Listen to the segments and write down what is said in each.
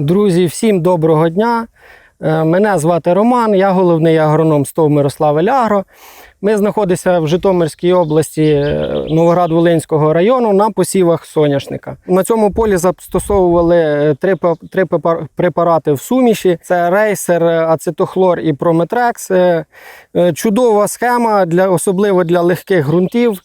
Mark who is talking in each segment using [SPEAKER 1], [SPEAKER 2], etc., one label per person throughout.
[SPEAKER 1] Друзі, всім доброго дня. Е, Мене звати Роман, я головний агроном СТОВ Мирославель Агро. Ми знаходимося в Житомирській області е, Новоград-Волинського району на посівах соняшника. На цьому полі застосовували е, три, три препарати в суміші: це рейсер, ацетохлор і прометрекс. Чудова схема для особливо для легких ґрунтів.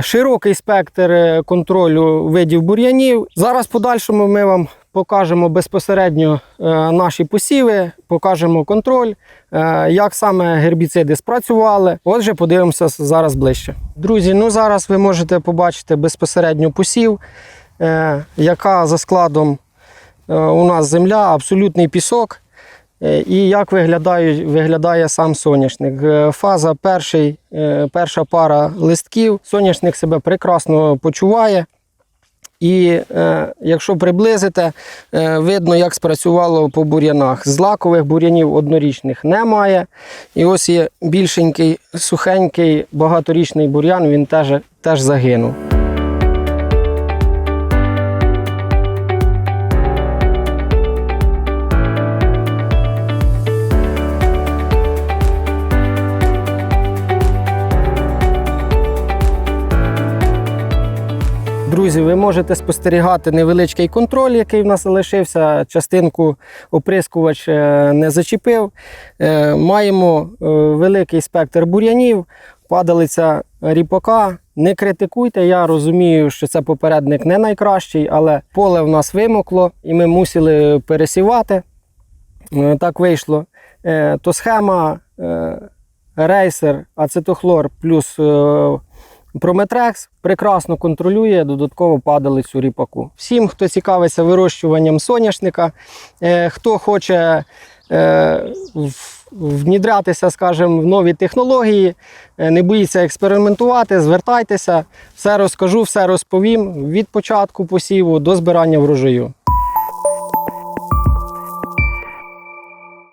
[SPEAKER 1] Широкий спектр контролю видів бур'янів. Зараз в подальшому ми вам покажемо безпосередньо е, наші посіви, покажемо контроль, е, як саме гербіциди спрацювали. Отже, подивимося зараз ближче. Друзі, ну зараз ви можете побачити безпосередньо посів, е, яка за складом у нас земля, абсолютний пісок. І як виглядає, виглядає сам соняшник? Фаза перший, перша пара листків. Соняшник себе прекрасно почуває. І е, якщо приблизите, е, видно, як спрацювало по бур'янах. Злакових бур'янів однорічних немає. І ось є більшенький, сухенький, багаторічний бур'ян, він теж, теж загинув. Друзі, ви можете спостерігати невеличкий контроль, який в нас залишився. Частинку оприскувач е, не зачепив. Е, Маємо е, великий спектр бур'янів, падалиця ріпака. Не критикуйте, я розумію, що це попередник не найкращий, але поле в нас вимокло і ми мусили пересівати. Так вийшло. То схема рейсер, ацетохлор плюс Прометрекс прекрасно контролює додатково падалицю ріпаку. Всім, хто цікавиться вирощуванням соняшника, е, хто хоче е, внідрятися, скажімо, в нові технології, е, не боїться експериментувати, звертайтеся, все розкажу, все розповім від початку посіву до збирання врожаю.